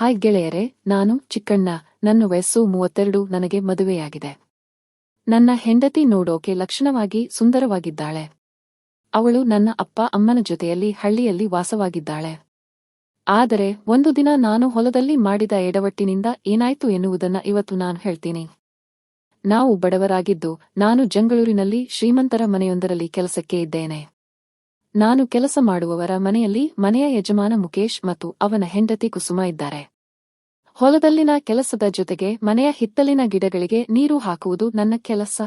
Hi ಗೆಳೆಯರೆ, ನಾನು ಚಿಕ್ಕಣ್ಣ. ನನ್ನ ವಯಸ್ಸು ಮೂವತ್ತೆರಡು, ನನಗೆ ಮದುವೆಯಾಗಿದೆ. ನನ್ನ ಹೆಂಡತಿ ನೋಡೋಕೆ ಲಕ್ಷಣವಾಗಿ ಸುಂದರವಾಗಿದ್ದಾಳೆ. ಅವಳು ನನ್ನ ಅಪ್ಪ ಅಮ್ಮನ ಜೊತೆಯಲ್ಲಿ ಹಳ್ಳಿಯಲ್ಲಿ ವಾಸವಾಗಿದ್ದಾಳೆ. ಆದರೆ ಒಂದು ದಿನ ನಾನು ಹೊಲದಲ್ಲಿ ಮಾಡಿದ ಎಡವಟ್ಟಿನಿಂದ ಏನಾಯ್ತು ಎನ್ನುವುದನ್ನ ಇವತ್ತು ನಾನು ಹೇಳ್ತೀನಿ. ನಾವು ಬಡವರಾಗಿದ್ದು, ನಾನು ಜಂಗಳೂರಿನಲ್ಲಿ ಶ್ರೀಮಂತರ ಮನೆಯೊಂದರಲ್ಲಿ ಕೆಲಸಕ್ಕೆ ಇದ್ದೇನೆ. ನಾನು ಕೆಲಸ ಮಾಡುವವರ ಮನೆಯಲ್ಲಿ ಮನೆಯ ಯಜಮಾನ ಮುಕೇಶ್ ಮತ್ತು ಅವನ ಹೆಂಡತಿ ಕುಸುಮ ಇದ್ದಾರೆ. ಹೊಲದಲ್ಲಿನ ಕೆಲಸದ ಜೊತೆಗೆ ಮನೆಯ ಹಿತ್ತಲಿನ ಗಿಡಗಳಿಗೆ ನೀರು ಹಾಕುವುದು ನನ್ನ ಕೆಲಸ.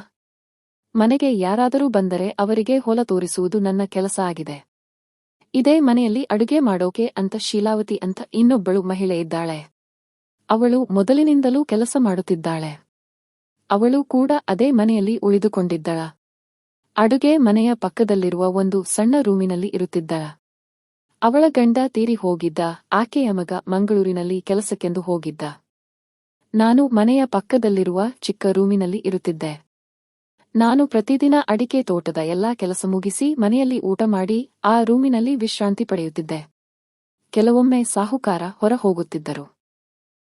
ಮನೆಗೆ ಯಾರಾದರೂ ಬಂದರೆ ಅವರಿಗೆ ಹೊಲ ತೋರಿಸುವುದು ನನ್ನ ಕೆಲಸ ಆಗಿದೆ. ಇದೇ ಮನೆಯಲ್ಲಿ ಅಡುಗೆ ಮಾಡೋಕೆ ಅಂತ ಶೀಲಾವತಿ ಅಂತ ಇನ್ನೊಬ್ಬಳು ಮಹಿಳೆ ಇದ್ದಾಳೆ. ಅವಳು ಮೊದಲಿನಿಂದಲೂ ಕೆಲಸ ಮಾಡುತ್ತಿದ್ದಾಳೆ. ಅವಳು ಕೂಡ ಅದೇ ಮನೆಯಲ್ಲಿ ಉಳಿದುಕೊಂಡಿದ್ದಳ. ಅಡುಗೆ ಮನೆಯ ಪಕ್ಕದಲ್ಲಿರುವ ಒಂದು ಸಣ್ಣ ರೂಮಿನಲ್ಲಿ ಇರುತ್ತಿದ್ದ. ಅವಳ ಗಂಡ ತೀರಿ ಹೋಗಿದ್ದ, ಆಕೆಯ ಮಗ ಮಂಗಳೂರಿನಲ್ಲಿ ಕೆಲಸಕ್ಕೆಂದು ಹೋಗಿದ್ದ. ನಾನು ಮನೆಯ ಪಕ್ಕದಲ್ಲಿರುವ ಚಿಕ್ಕ ರೂಮಿನಲ್ಲಿ ಇರುತ್ತಿದ್ದೆ. ನಾನು ಪ್ರತಿದಿನ ಅಡಿಕೆ ತೋಟದ ಎಲ್ಲಾ ಕೆಲಸ ಮುಗಿಸಿ ಮನೆಯಲ್ಲಿ ಊಟ ಮಾಡಿ ಆ ರೂಮಿನಲ್ಲಿ ವಿಶ್ರಾಂತಿ ಪಡೆಯುತ್ತಿದ್ದೆ. ಕೆಲವೊಮ್ಮೆ ಸಾಹುಕಾರ ಹೊರ ಹೋಗುತ್ತಿದ್ದರು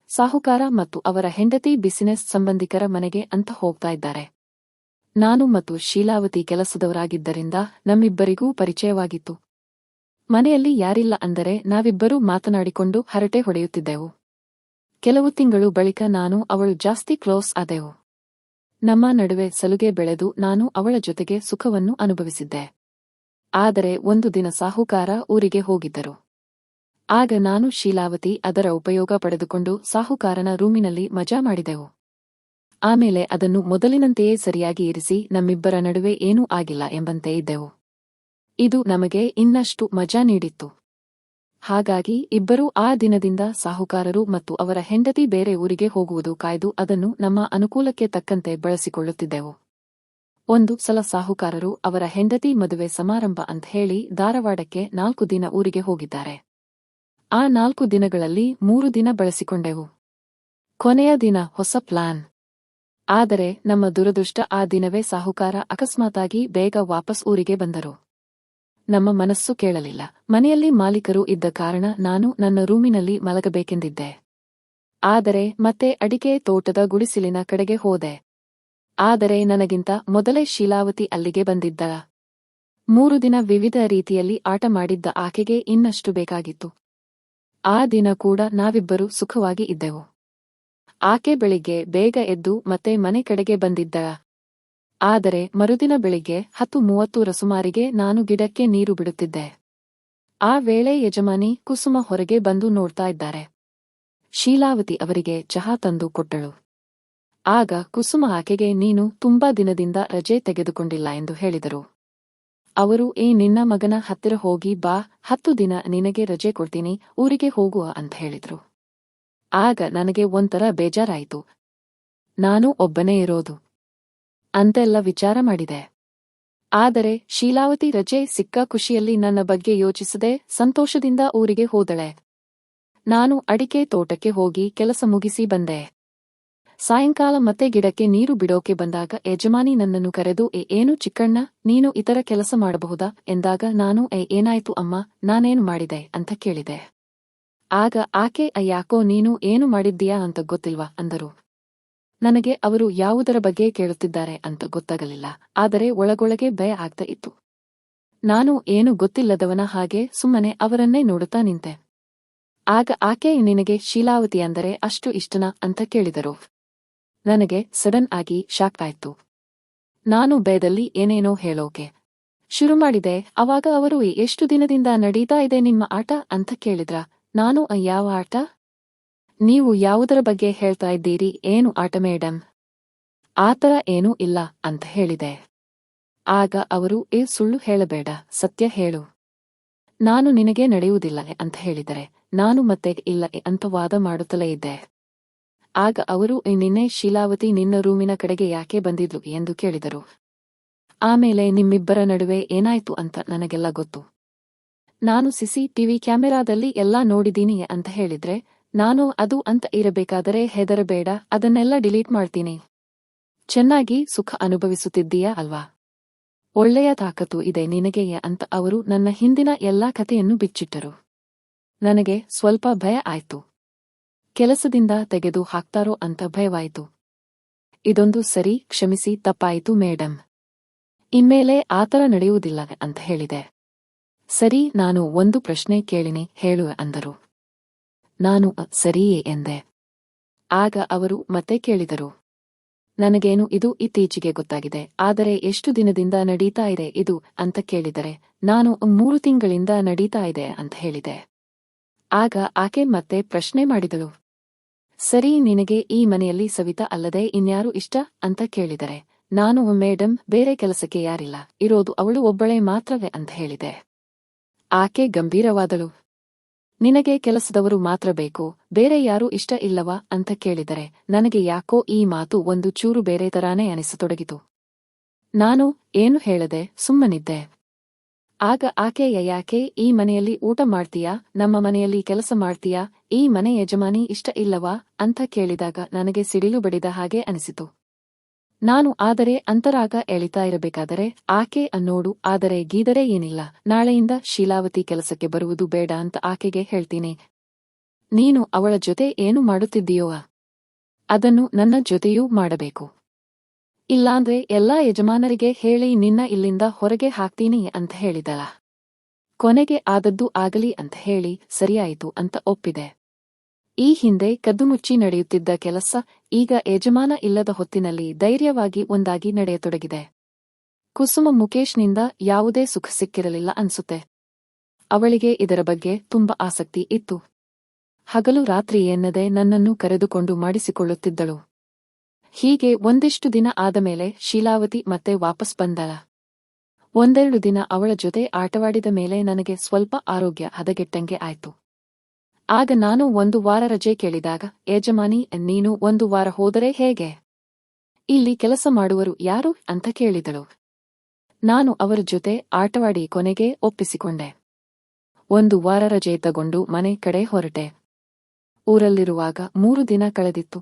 ಸಾಹುಕಾರ ಮತ್ತು ಅವರ ಹೆಂಡತಿ ಬಿಸಿನೆಸ್ ಸಂಬಂಧಿಕರ ಮನೆಗೆ ಅಂತ ಹೋಗ್ತಾ ಇದ್ದಾರೆ. ನಾನು ಮತ್ತು ಶೀಲಾವತಿ ಕೆಲಸದವರಾಗಿದ್ದರಿಂದ ನಮ್ಮಿಬ್ಬರಿಗೂ ಪರಿಚಯವಾಗಿತ್ತು. ಮನೆಯಲ್ಲಿ ಯಾರಿಲ್ಲ ಅಂದರೆ ನಾವಿಬ್ಬರೂ ಮಾತನಾಡಿಕೊಂಡು ಹರಟೆ ಹೊಡೆಯುತ್ತಿದ್ದೆವು. ಕೆಲವು ತಿಂಗಳು ಬಳಿಕ ನಾನು ಅವಳು ಜಾಸ್ತಿ ಕ್ಲೋಸ್ ಆದೆವು. ನಮ್ಮ ನಡುವೆ ಸಲುಗೆ ಬೆಳೆದು ನಾನು ಅವಳ ಜೊತೆಗೆ ಸುಖವನ್ನು ಅನುಭವಿಸಿದ್ದೆ. ಆದರೆ ಒಂದು ದಿನ ಸಾಹುಕಾರ ಊರಿಗೆ ಹೋಗಿದ್ದರು. ಆಗ ನಾನು ಶೀಲಾವತಿ ಅದರ ಉಪಯೋಗ ಪಡೆದುಕೊಂಡು ಸಾಹುಕಾರನ ರೂಮಿನಲ್ಲಿ ಮಜಾ ಮಾಡಿದೆವು. ಆಮೇಲೆ ಅದನ್ನು ಮೊದಲಿನಂತೆಯೇ ಸರಿಯಾಗಿ ಇರಿಸಿ ನಮ್ಮಿಬ್ಬರ ನಡುವೆ ಏನೂ ಆಗಿಲ್ಲ ಎಂಬಂತೆ ಇದ್ದೆವು. ಇದು ನಮಗೆ ಇನ್ನಷ್ಟು ಮಜಾ ನೀಡಿತ್ತು. ಹಾಗಾಗಿ ಇಬ್ಬರೂ ಆ ದಿನದಿಂದ ಸಾಹುಕಾರರು ಮತ್ತು ಅವರ ಹೆಂಡತಿ ಬೇರೆ ಊರಿಗೆ ಹೋಗುವುದು ಕಾಯ್ದು ಅದನ್ನು ನಮ್ಮ ಅನುಕೂಲಕ್ಕೆ ತಕ್ಕಂತೆ ಬಳಸಿಕೊಳ್ಳುತ್ತಿದ್ದೆವು. ಒಂದು ಸಲ ಸಾಹುಕಾರರು ಅವರ ಹೆಂಡತಿ ಮದುವೆ ಸಮಾರಂಭ ಅಂತ ಹೇಳಿ ಧಾರವಾಡಕ್ಕೆ ನಾಲ್ಕು ದಿನ ಊರಿಗೆ ಹೋಗಿದ್ದಾರೆ. ಆ ನಾಲ್ಕು ದಿನಗಳಲ್ಲಿ ಮೂರು ದಿನ ಬಳಸಿಕೊಂಡೆವು. ಕೊನೆಯ ದಿನ ಹೊಸ ಪ್ಲಾನ್. ಆದರೆ ನಮ್ಮ ದುರದೃಷ್ಟ ಆ ದಿನವೇ ಸಾಹುಕಾರ ಅಕಸ್ಮಾತಾಗಿ ಬೇಗ ವಾಪಸ್ ಊರಿಗೆ ಬಂದರು. ನಮ್ಮ ಮನಸ್ಸು ಕೇಳಲಿಲ್ಲ. ಮನೆಯಲ್ಲಿ ಮಾಲೀಕರು ಇದ್ದ ಕಾರಣ ನಾನು ನನ್ನ ರೂಮಿನಲ್ಲಿ ಮಲಗಬೇಕೆಂದಿದ್ದೆ. ಆದರೆ ಮತ್ತೆ ಅಡಿಕೆ ತೋಟದ ಗುಡಿಸಿಲಿನ ಕಡೆಗೆ ಹೋದೆ. ಆದರೆ ನನಗಿಂತ ಮೊದಲೇ ಶೀಲಾವತಿ ಅಲ್ಲಿಗೆ ಬಂದಿದ್ದ. ಮೂರು ದಿನ ವಿವಿಧ ರೀತಿಯಲ್ಲಿ ಆಟ ಮಾಡಿದ್ದ ಆಕೆಗೆ ಇನ್ನಷ್ಟು ಬೇಕಾಗಿತ್ತು. ಆ ದಿನ ಕೂಡ ನಾವಿಬ್ಬರು ಸುಖವಾಗಿ ಇದ್ದೆವು. ಆಕೆ ಬೆಳಿಗ್ಗೆ ಬೇಗ ಎದ್ದು ಮತ್ತೆ ಮನೆ ಕಡೆಗೆ ಬಂದಿದ್ದ. ಆದರೆ ಮರುದಿನ ಬೆಳಿಗ್ಗೆ ಹತ್ತು ಮೂವತ್ತು ಸುಮಾರಿಗೆ ನಾನು ಗಿಡಕ್ಕೆ ನೀರು ಬಿಡುತ್ತಿದ್ದೆ. ಆ ವೇಳೆ ಯಜಮಾನಿ ಕುಸುಮ ಹೊರಗೆ ಬಂದು ನೋಡ್ತಾ ಇದ್ದಾರೆ. ಶೀಲಾವತಿ ಅವರಿಗೆ ಚಹಾ ತಂದು ಕೊಟ್ಟಳು. ಆಗ ಕುಸುಮ ಆಕೆಗೆ, ನೀನು ತುಂಬಾ ದಿನದಿಂದ ರಜೆ ತೆಗೆದುಕೊಂಡಿಲ್ಲ ಎಂದು ಹೇಳಿದರು. ಅವರು, ಏ, ನಿನ್ನ ಮಗನ ಹತ್ತಿರ ಹೋಗಿ ಬಾ, ಹತ್ತು ದಿನ ನಿನಗೆ ರಜೆ ಕೊಡ್ತೀನಿ, ಊರಿಗೆ ಹೋಗುವ ಅಂತ ಹೇಳಿದ್ರು. ಆಗ ನನಗೆ ಒಂಥರ ಬೇಜಾರಾಯಿತು. ನಾನು ಒಬ್ಬನೇ ಇರೋದು. ಅಂತೆಲ್ಲ ವಿಚಾರ ಮಾಡಿದೆ. ಆದರೆ ಶೀಲಾವತಿ ರಜೆ ಸಿಕ್ಕ ಖುಷಿಯಲ್ಲಿ ನನ್ನ ಬಗ್ಗೆ ಯೋಚಿಸದೆ ಸಂತೋಷದಿಂದ ಊರಿಗೆ ಹೋದಳೆ. ನಾನು ಅಡಿಕೆ ತೋಟಕ್ಕೆ ಹೋಗಿ ಕೆಲಸ ಮುಗಿಸಿ ಬಂದೆ. ಸಾಯಂಕಾಲ ಮತ್ತೆ ಗಿಡಕ್ಕೆ ನೀರು ಬಿಡೋಕೆ ಬಂದಾಗ ಯಜಮಾನಿ ನನ್ನನ್ನು ಕರೆದು ಎ ಏನು ಚಿಕ್ಕಣ್ಣ, ನೀನು ಇತರ ಕೆಲಸ ಮಾಡಬಹುದಾ? ಎಂದಾಗ, ನಾನು ಎ ಏನಾಯ್ತು ಅಮ್ಮ, ನಾನೇನು ಮಾಡಿದೆ? ಅಂತ ಕೇಳಿದೆ. ಆಗ ಆಕೆ, ಅಯ್ಯಾಕೋ, ನೀನು ಏನು ಮಾಡಿದ್ದೀಯಾ ಅಂತ ಗೊತ್ತಿಲ್ವಾ ಅಂದರು. ನನಗೆ ಅವರು ಯಾವುದರ ಬಗ್ಗೆ ಕೇಳುತ್ತಿದ್ದಾರೆ ಅಂತ ಗೊತ್ತಾಗಲಿಲ್ಲ, ಆದರೆ ಒಳಗೊಳಗೆ ಭಯ ಆಗ್ತಾ ಇತ್ತು. ನಾನು ಏನು ಗೊತ್ತಿಲ್ಲದವನ ಹಾಗೆ ಸುಮ್ಮನೆ ಅವರನ್ನೇ ನೋಡುತ್ತಾ ನಿಂತೆ. ಆಗ ಆಕೆ, ನಿನಗೆ ಶೀಲಾವತಿ ಅಂದರೆ ಅಷ್ಟು ಇಷ್ಟನಾ ಅಂತ ಕೇಳಿದರು. ನನಗೆ ಸಡನ್ ಆಗಿ ಶಾಕ್ ಆಯ್ತು. ನಾನು ಭಯದಲ್ಲಿ ಏನೇನೋ ಹೇಳೋಕೆ. ಶುರು ಮಾಡಿದೆ ಅವಾಗ ಅವರು, ಎಷ್ಟು ದಿನದಿಂದ ನಡೀತಾ ಇದೆ ನಿಮ್ಮ ಆಟ? ಅಂತ ಕೇಳಿದ್ರ? ನಾನು ಯಾವ ಆಟ ನೀವು ಯಾವುದರ ಬಗ್ಗೆ ಹೇಳ್ತಾ ಇದ್ದೀರಿ? ಏನು ಆಟ ಮೇಡಮ್ ಆತರ ಏನೂ ಇಲ್ಲ ಅಂತ ಹೇಳಿದೆ. ಆಗ ಅವರು, ಏ, ಸುಳ್ಳು ಹೇಳಬೇಡ, ಸತ್ಯ ಹೇಳು. ನಾನು ನಿನಗೆ ನಡೆಯುವುದಿಲ್ಲ ಅಂತ ಹೇಳಿದರೆ, ನಾನು ಮತ್ತೆ ಇಲ್ಲ ಅಂತ ವಾದ ಮಾಡುತ್ತಲೇ ಇದ್ದೆ. ಆಗ ಅವರು ನಿನ್ನೆ ಶೀಲಾವತಿ ನಿನ್ನ ರೂಮಿನ ಕಡೆಗೆ ಯಾಕೆ ಬಂದಿದ್ಲು ಎಂದು ಕೇಳಿದರು. ಆಮೇಲೆ ನಿಮ್ಮಿಬ್ಬರ ನಡುವೆ ಏನಾಯ್ತು ಅಂತ ನನಗೆಲ್ಲ ಗೊತ್ತು. ನಾನು ಸಿಸಿ ಟಿವಿ ಕ್ಯಾಮೆರಾದಲ್ಲಿ ಎಲ್ಲಾ ನೋಡಿದೀನಿ ಅಂತ ಹೇಳಿದ್ರೆ, ನಾನು ಅದು ಅಂತ ಇರಬೇಕಾದರೆ ಹೆದರಬೇಡ, ಅದನ್ನೆಲ್ಲ ಡಿಲೀಟ್ ಮಾಡ್ತೀನಿ. ಚೆನ್ನಾಗಿ ಸುಖ ಅನುಭವಿಸುತ್ತಿದ್ದೀಯಾ ಅಲ್ವಾ? ಒಳ್ಳೆಯ ತಾಕತ್ತು ಇದೆ ನಿನಗೆಯೇ ಅಂತ ಅವರು ನನ್ನ ಹಿಂದಿನ ಎಲ್ಲಾ ಕಥೆಯನ್ನು ಬಿಚ್ಚಿಟ್ಟರು. ನನಗೆ ಸ್ವಲ್ಪ ಭಯ ಆಯ್ತು. ಕೆಲಸದಿಂದ ತೆಗೆದು ಹಾಕ್ತಾರೋ ಅಂತ ಭಯವಾಯಿತು. ಇದೊಂದು ಸರಿ, ಕ್ಷಮಿಸಿ, ತಪ್ಪಾಯಿತು ಮೇಡಂ. ಇನ್ಮೇಲೆ ಆತರ ನಡೆಯುವುದಿಲ್ಲ ಅಂತ ಹೇಳಿದೆ. ಸರಿ ನಾನು ಒಂದು ಪ್ರಶ್ನೆ ಕೇಳಿನಿ ಹೇಳು ಅಂದರು. ನಾನು "ಅ, ಸರಿಯೇ ಎಂದೆ. ಆಗ ಅವರು ಮತ್ತೆ ಕೇಳಿದರು. ನನಗೇನು ಇದು ಇತ್ತೀಚೆಗೆ ಗೊತ್ತಾಗಿದೆ ಆದರೆ ಎಷ್ಟು ದಿನದಿಂದ ನಡೀತಾ ಇದೆ ಇದು ಅಂತ ಕೇಳಿದರೆ ನಾನು ಮೂರು ತಿಂಗಳಿಂದ ನಡೀತಾ ಇದೆ ಅಂತ ಹೇಳಿದೆ. ಆಗ ಆಕೆ ಮತ್ತೆ ಪ್ರಶ್ನೆ ಮಾಡಿದಳು. ಸರಿ ನಿನಗೆ ಈ ಮನೆಯಲ್ಲಿ ಸವಿತಾ ಅಲ್ಲದೆ ಇನ್ಯಾರು ಇಷ್ಟ ಅಂತ ಕೇಳಿದರೆ ನಾನು ಮೇಡಂ ಬೇರೆ ಕೆಲಸಕ್ಕೆ ಯಾರಿಲ್ಲ ಇರೋದು ಅವಳು ಒಬ್ಬಳೇ ಮಾತ್ರವೇ ಅಂತ ಹೇಳಿದೆ. ಆಕೆ ಗಂಭೀರವಾದಳು. ನಿನಗೆ ಕೆಲಸದವರು ಮಾತ್ರ ಬೇಕು, ಬೇರೆ ಯಾರೂ ಇಷ್ಟ ಇಲ್ಲವಾ ಅಂತ ಕೇಳಿದರೆ, ನನಗೆ ಯಾಕೋ ಈ ಮಾತು ಒಂದು ಚೂರು ಬೇರೆ ತರಾನೇ ಅನಿಸತೊಡಗಿತು. ನಾನು ಏನು ಹೇಳದೆ ಸುಮ್ಮನಿದ್ದೆ. ಆಗ ಆಕೆಯ ಯಾಕೆ, ಈ ಮನೆಯಲ್ಲಿ ಊಟ ಮಾಡ್ತೀಯಾ? ನಮ್ಮ ಮನೆಯಲ್ಲಿ ಕೆಲಸ ಮಾಡ್ತೀಯಾ? ಈ ಮನೆ ಯಜಮಾನಿ ಇಷ್ಟ ಇಲ್ಲವಾ? ಅಂತ ಕೇಳಿದಾಗ ನನಗೆ ಸಿಡಿಲು ಬಡಿದ ಹಾಗೆ ಅನಿಸಿತು. ನಾನು ಆದರೆ ಅಂತರಾಗ ಎಳಿತಾ ಇರಬೇಕಾದರೆ ಆಕೆ ಅನ್ನೋಡು ಆದರೆ ಗೀದರೆ ಏನಿಲ್ಲ. ನಾಳೆಯಿಂದ ಶೀಲಾವತಿ ಕೆಲಸಕ್ಕೆ ಬರುವುದು ಬೇಡ ಅಂತ ಆಕೆಗೆ ಹೇಳ್ತೀನಿ. ನೀನು ಅವಳ ಜೊತೆ ಏನು ಮಾಡುತ್ತಿದ್ದೀಯೋ? ಅದನ್ನು ನನ್ನ ಜೊತೆಯೂ ಮಾಡಬೇಕು. ಇಲ್ಲಾಂದ್ರೆ ಎಲ್ಲಾ ಯಜಮಾನರಿಗೆ ಹೇಳಿ ನಿನ್ನ ಇಲ್ಲಿಂದ ಹೊರಗೆ ಹಾಕ್ತೀನಿ ಅಂತ ಹೇಳಿದಳ. ಕೊನೆಗೆ ಆದದ್ದು ಆಗಲಿ ಅಂತ ಹೇಳಿ ಸರಿಯಾಯಿತು ಅಂತ ಒಪ್ಪಿದೆ. ಈ ಹಿಂದೆ ಕದ್ದುಮುಚ್ಚಿ ನಡೆಯುತ್ತಿದ್ದ ಕೆಲಸ ಈಗ ಯಜಮಾನ ಇಲ್ಲದ ಹೊತ್ತಿನಲ್ಲಿ ಧೈರ್ಯವಾಗಿ ಒಂದಾಗಿ ನಡೆಯತೊಡಗಿದೆ. ಕುಸುಮ ಮುಕೇಶ್ನಿಂದ ಯಾವುದೇ ಸುಖ ಸಿಕ್ಕಿರಲಿಲ್ಲ ಅನ್ಸುತ್ತೆ. ಅವಳಿಗೆ ಇದರ ಬಗ್ಗೆ ತುಂಬ ಆಸಕ್ತಿ ಇತ್ತು. ಹಗಲು ರಾತ್ರಿ ಎನ್ನದೆ ನನ್ನನ್ನು ಕರೆದುಕೊಂಡು ಮಾಡಿಸಿಕೊಳ್ಳುತ್ತಿದ್ದಳು. ಹೀಗೆ ಒಂದಿಷ್ಟು ದಿನ ಆದ ಮೇಲೆ ಶೀಲಾವತಿ ಮತ್ತೆ ವಾಪಸ್ ಬಂದಳ. ಒಂದೆರಡು ದಿನ ಅವಳ ಜೊತೆ ಆಟವಾಡಿದ ಮೇಲೆ ನನಗೆ ಸ್ವಲ್ಪ ಆರೋಗ್ಯ ಹದಗೆಟ್ಟಂಗೆ ಆಯ್ತು. ಆಗ ನಾನು ಒಂದು ವಾರ ರಜೆ ಕೇಳಿದಾಗ ಯಜಮಾನಿ ನೀನು ಒಂದು ವಾರ ಹೋದರೆ ಹೇಗೆ? ಇಲ್ಲಿ ಕೆಲಸ ಮಾಡುವರು ಯಾರು? ಅಂತ ಕೇಳಿದಳು. ನಾನು ಅವರ ಜೊತೆ ಆಟವಾಡಿ ಕೊನೆಗೆ ಒಪ್ಪಿಸಿಕೊಂಡೆ. ಒಂದು ವಾರ ರಜೆ ತಗೊಂಡು ಮನೆ ಕಡೆ ಹೊರಟೆ. ಊರಲ್ಲಿರುವಾಗ ಮೂರು ದಿನ ಕಳೆದಿತ್ತು.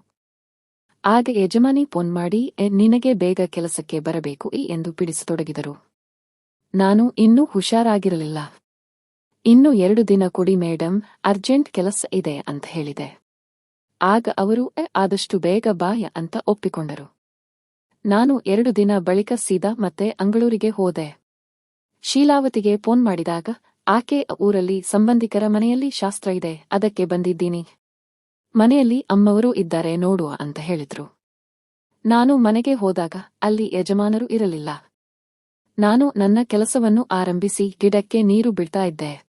ಆಗ ಯಜಮಾನಿ ಫೋನ್ ಮಾಡಿ "ಎ, ನಿನಗೆ ಬೇಗ ಕೆಲಸಕ್ಕೆ ಬರಬೇಕು ಎಂದು ಪಿಡಿಸತೊಡಗಿದರು ನಾನು ಇನ್ನೂ ಹುಷಾರಾಗಿರಲಿಲ್ಲ. ಇನ್ನು ಎರಡು ದಿನ ಕೊಡಿ ಮೇಡಂ ಅರ್ಜೆಂಟ್ ಕೆಲಸ ಇದೆ ಅಂತ ಹೇಳಿದೆ. ಆಗ ಅವರು "ಎ, ಆದಷ್ಟು ಬೇಗ ಬಾಯ ಅಂತ ಒಪ್ಪಿಕೊಂಡರು. ನಾನು ಎರಡು ದಿನ ಬಳಿಕ ಸೀದಾ ಮತ್ತೆ ಅಂಗಳೂರಿಗೆ ಹೋದೆ. ಶೀಲಾವತಿಗೆ ಫೋನ್ ಮಾಡಿದಾಗ ಆಕೆ ಊರಲ್ಲಿ ಸಂಬಂಧಿಕರ ಮನೆಯಲ್ಲಿ ಶಾಸ್ತ್ರ ಇದೆ ಅದಕ್ಕೆ ಬಂದಿದ್ದೀನಿ. ಮನೆಯಲ್ಲಿ ಅಮ್ಮವರು ಇದ್ದಾರೆ ನೋಡುವ ಅಂತ ಹೇಳಿದ್ರು. ನಾನು ಮನೆಗೆ ಹೋದಾಗ ಅಲ್ಲಿ ಯಜಮಾನರು ಇರಲಿಲ್ಲ. ನಾನು ನನ್ನ ಕೆಲಸವನ್ನು ಆರಂಭಿಸಿ ಗಿಡಕ್ಕೆ ನೀರು ಬಿಡ್ತಾ ಇದ್ದೆ.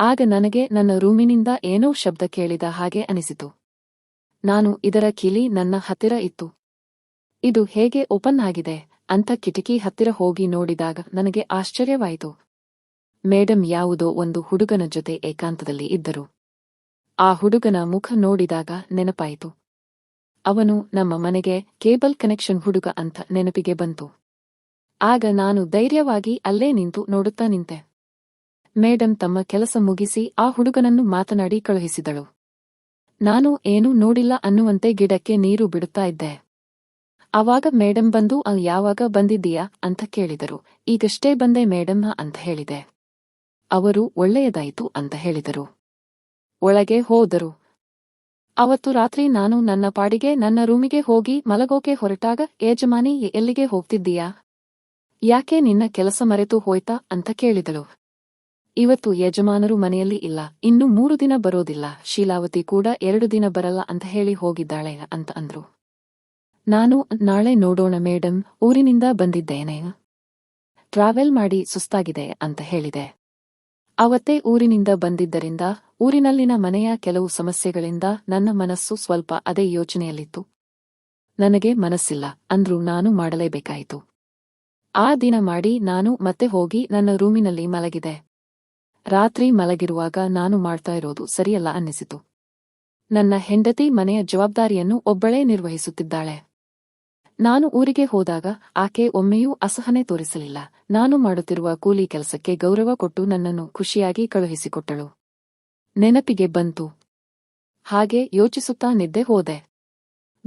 ಆಗ ನನಗೆ ನನ್ನ ರೂಮಿನಿಂದ ಏನೋ ಶಬ್ದ ಕೇಳಿದ ಹಾಗೆ ಅನಿಸಿತು. ನಾನು ಇದರ ಕಿಲಿ ನನ್ನ ಹತ್ತಿರ ಇತ್ತು. ಇದು ಹೇಗೆ ಓಪನ್ ಆಗಿದೆ ಅಂತ ಕಿಟಕಿ ಹತ್ತಿರ ಹೋಗಿ ನೋಡಿದಾಗ ನನಗೆ ಆಶ್ಚರ್ಯವಾಯಿತು. ಮೇಡಂ ಯಾವುದೋ ಒಂದು ಹುಡುಗನ ಜೊತೆ ಏಕಾಂತದಲ್ಲಿ ಇದ್ದರು. ಆ ಹುಡುಗನ ಮುಖ ನೋಡಿದಾಗ ನೆನಪಾಯಿತು. ಅವನು ನಮ್ಮ ಮನೆಗೆ ಕೇಬಲ್ ಕನೆಕ್ಷನ್ ಹುಡುಗ ಅಂತ ನೆನಪಿಗೆ ಬಂತು. ಆಗ ನಾನು ಧೈರ್ಯವಾಗಿ ಅಲ್ಲೇ ನಿಂತು ನೋಡುತ್ತಾ ನಿಂತೆ. ಮೇಡಂ ತಮ್ಮ ಕೆಲಸ ಮುಗಿಸಿ ಆ ಹುಡುಗನನ್ನು ಮಾತನಾಡಿ ಕಳುಹಿಸಿದಳು. ನಾನು ಏನೂ ನೋಡಿಲ್ಲ ಅನ್ನುವಂತೆ ಗಿಡಕ್ಕೆ ನೀರು ಬಿಡುತ್ತಾ ಇದ್ದೆ. ಆವಾಗ ಮೇಡಂ ಬಂದು, ಅಲ್ ಯಾವಾಗ ಬಂದಿದ್ದೀಯಾ? ಅಂತ ಕೇಳಿದರು. ಈಗಷ್ಟೇ ಬಂದೆ ಮೇಡಂ ಅಂತ ಹೇಳಿದೆ. ಅವರು ಒಳ್ಳೆಯದಾಯಿತು ಅಂತ ಹೇಳಿದರು. ಒಳಗೆ ಹೋದರು. ಅವತ್ತು ರಾತ್ರಿ ನಾನು ನನ್ನ ಪಾಡಿಗೆ, ನನ್ನ ರೂಮಿಗೆ ಹೋಗಿ ಮಲಗೋಕೆ ಹೊರಟಾಗ ಯಜಮಾನಿ ಎಲ್ಲಿಗೆ ಹೋಗ್ತಿದ್ದೀಯಾ? ಯಾಕೆ ನಿನ್ನ ಕೆಲಸ ಮರೆತು ಹೋಯ್ತಾ? ಅಂತ ಕೇಳಿದಳು. ಇವತ್ತು ಯಜಮಾನರು ಮನೆಯಲ್ಲಿ ಇಲ್ಲ. ಇನ್ನು ಮೂರು ದಿನ ಬರೋದಿಲ್ಲ. ಶೀಲಾವತಿ ಕೂಡ ಎರಡು ದಿನ ಬರಲ್ಲ ಅಂತ ಹೇಳಿ ಹೋಗಿದ್ದಾಳೆ ಅಂತ ಅಂದ್ರು. ನಾನು ನಾಳೆ ನೋಡೋಣ ಮೇಡಂ, ಊರಿನಿಂದ ಬಂದಿದ್ದೇನೆ. ಟ್ರಾವೆಲ್ ಮಾಡಿ ಸುಸ್ತಾಗಿದೆ ಅಂತ ಹೇಳಿದೆ. ಅವತ್ತೇ ಊರಿನಿಂದ ಬಂದಿದ್ದರಿಂದ, ಊರಿನಲ್ಲಿನ ಮನೆಯ ಕೆಲವು ಸಮಸ್ಯೆಗಳಿಂದ ನನ್ನ ಮನಸ್ಸು ಸ್ವಲ್ಪ ಅದೇ ಯೋಚನೆಯಲ್ಲಿತ್ತು. ನನಗೆ ಮನಸ್ಸಿಲ್ಲ ಅಂದ್ರೂ ನಾನು ಮಾಡಲೇಬೇಕಾಯಿತು. ಆ ದಿನ ಮಾಡಿ ನಾನು ಮತ್ತೆ ಹೋಗಿ ನನ್ನ ರೂಮಿನಲ್ಲಿ ಮಲಗಿದೆ. ರಾತ್ರಿ ಮಲಗಿರುವಾಗ ನಾನು ಮಾಡ್ತಾ ಇರೋದು ಸರಿಯಲ್ಲ ಅನ್ನಿಸಿತು. ನನ್ನ ಹೆಂಡತಿ ಮನೆಯ ಜವಾಬ್ದಾರಿಯನ್ನು ಒಬ್ಬಳೇ ನಿರ್ವಹಿಸುತ್ತಿದ್ದಾಳೆ. ನಾನು ಊರಿಗೆ ಹೋದಾಗ ಆಕೆ ಒಮ್ಮೆಯೂ ಅಸಹನೆ ತೋರಿಸಲಿಲ್ಲ. ನಾನು ಮಾಡುತ್ತಿರುವ ಕೂಲಿ ಕೆಲಸಕ್ಕೆ ಗೌರವ ಕೊಟ್ಟು ನನ್ನನ್ನು ಖುಷಿಯಾಗಿ ಕಳುಹಿಸಿಕೊಟ್ಟಳು. ನೆನಪಿಗೆ ಬಂತು. ಹಾಗೆ ಯೋಚಿಸುತ್ತಾ ನಿದ್ದೆ ಹೋದೆ.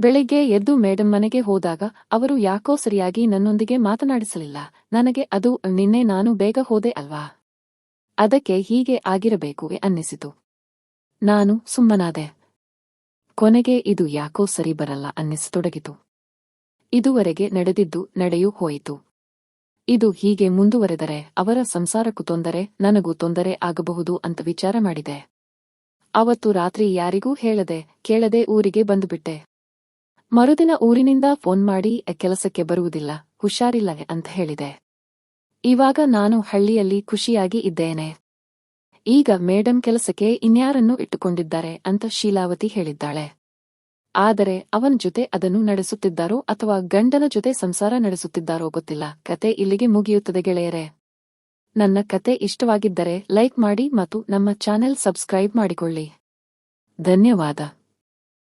ಬೆಳಿಗ್ಗೆ ಎದ್ದು ಮೇಡಂ ಮನೆಗೆ ಹೋದಾಗ ಅವರು ಯಾಕೋ ಸರಿಯಾಗಿ ನನ್ನೊಂದಿಗೆ ಮಾತನಾಡಿಸಲಿಲ್ಲ. ನನಗೆ ಅದು ನಿನ್ನೆ ನಾನು ಬೇಗ ಹೋದೆ ಅಲ್ವಾ? ಅದಕ್ಕೆ ಹೀಗೆ ಆಗಿರಬೇಕು ಅನ್ನಿಸಿತು. ನಾನು ಸುಮ್ಮನಾದೆ. ಕೊನೆಗೆ ಇದು ಯಾಕೋ ಸರಿ ಬರಲ್ಲ ಅನ್ನಿಸತೊಡಗಿತು. ಇದುವರೆಗೆ ನಡೆದಿದ್ದು ನಡೆಯೂ ಹೋಯಿತು. ಇದು ಹೀಗೆ ಮುಂದುವರೆದರೆ ಅವರ ಸಂಸಾರಕ್ಕೂ ತೊಂದರೆ, ನನಗೂ ತೊಂದರೆ ಆಗಬಹುದು ಅಂತ ವಿಚಾರ ಮಾಡಿದೆ. ಅವತ್ತು ರಾತ್ರಿ ಯಾರಿಗೂ ಹೇಳದೆ, ಕೇಳದೆ ಊರಿಗೆ ಬಂದುಬಿಟ್ಟೆ. ಮರುದಿನ ಊರಿನಿಂದ ಫೋನ್ ಮಾಡಿ, ಕೆಲಸಕ್ಕೆ ಬರುವುದಿಲ್ಲ ಹುಷಾರಿಲ್ಲ ಅಂತ ಹೇಳಿದೆ. ಇವಾಗ ನಾನು ಹಳ್ಳಿಯಲ್ಲಿ ಖುಷಿಯಾಗಿ ಇದ್ದೇನೆ. ಈಗ ಮೇಡಂ ಕೆಲಸಕ್ಕೆ ಇನ್ಯಾರನ್ನು ಇಟ್ಟುಕೊಂಡಿದ್ದಾರೆ ಅಂತ ಶೀಲಾವತಿ ಹೇಳಿದ್ದಾಳೆ. ಆದರೆ ಅವನ ಜೊತೆ ಅದನ್ನು ನಡೆಸುತ್ತಿದ್ದಾರೋ ಅಥವಾ ಗಂಡನ ಜೊತೆ ಸಂಸಾರ ನಡೆಸುತ್ತಿದ್ದಾರೋ ಗೊತ್ತಿಲ್ಲ. ಕತೆ ಇಲ್ಲಿಗೆ ಮುಗಿಯುತ್ತದೆ ಗೆಳೆಯರೆ. ನನ್ನ ಕತೆ ಇಷ್ಟವಾಗಿದ್ದರೆ ಲೈಕ್ ಮಾಡಿ ಮತ್ತು ನಮ್ಮ ಚಾನೆಲ್ ಸಬ್ಸ್ಕ್ರೈಬ್ ಮಾಡಿಕೊಳ್ಳಿ. ಧನ್ಯವಾದ.